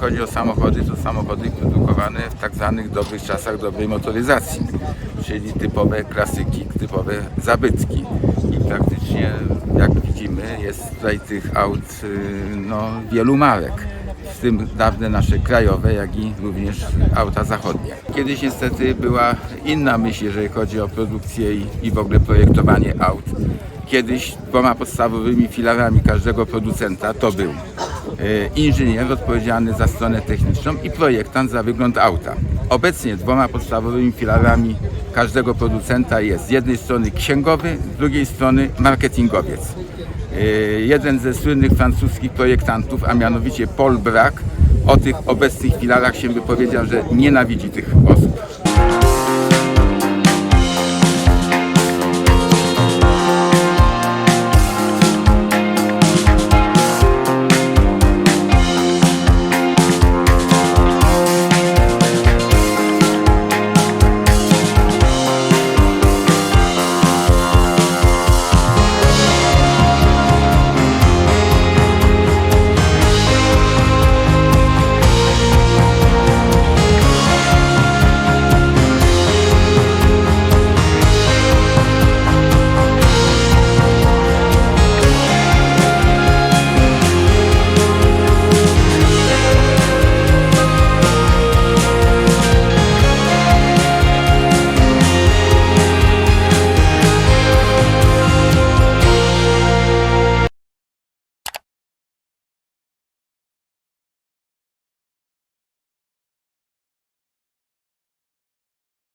chodzi o samochody, to samochody produkowane w tak zwanych dobrych czasach dobrej motoryzacji, czyli typowe klasyki, typowe zabytki. I praktycznie, jak widzimy, jest tutaj tych aut y, no, wielu marek. W tym dawne nasze krajowe, jak i również auta zachodnie. Kiedyś niestety była inna myśl, jeżeli chodzi o produkcję i, i w ogóle projektowanie aut. Kiedyś dwoma podstawowymi filarami każdego producenta to był inżynier odpowiedzialny za stronę techniczną i projektant za wygląd auta. Obecnie dwoma podstawowymi filarami każdego producenta jest z jednej strony księgowy, z drugiej strony marketingowiec. E, Jeden ze słynnych francuskich projektantów, a mianowicie Paul Braque, o tych obecnych filarach się wypowiedział, że nienawidzi tych osób.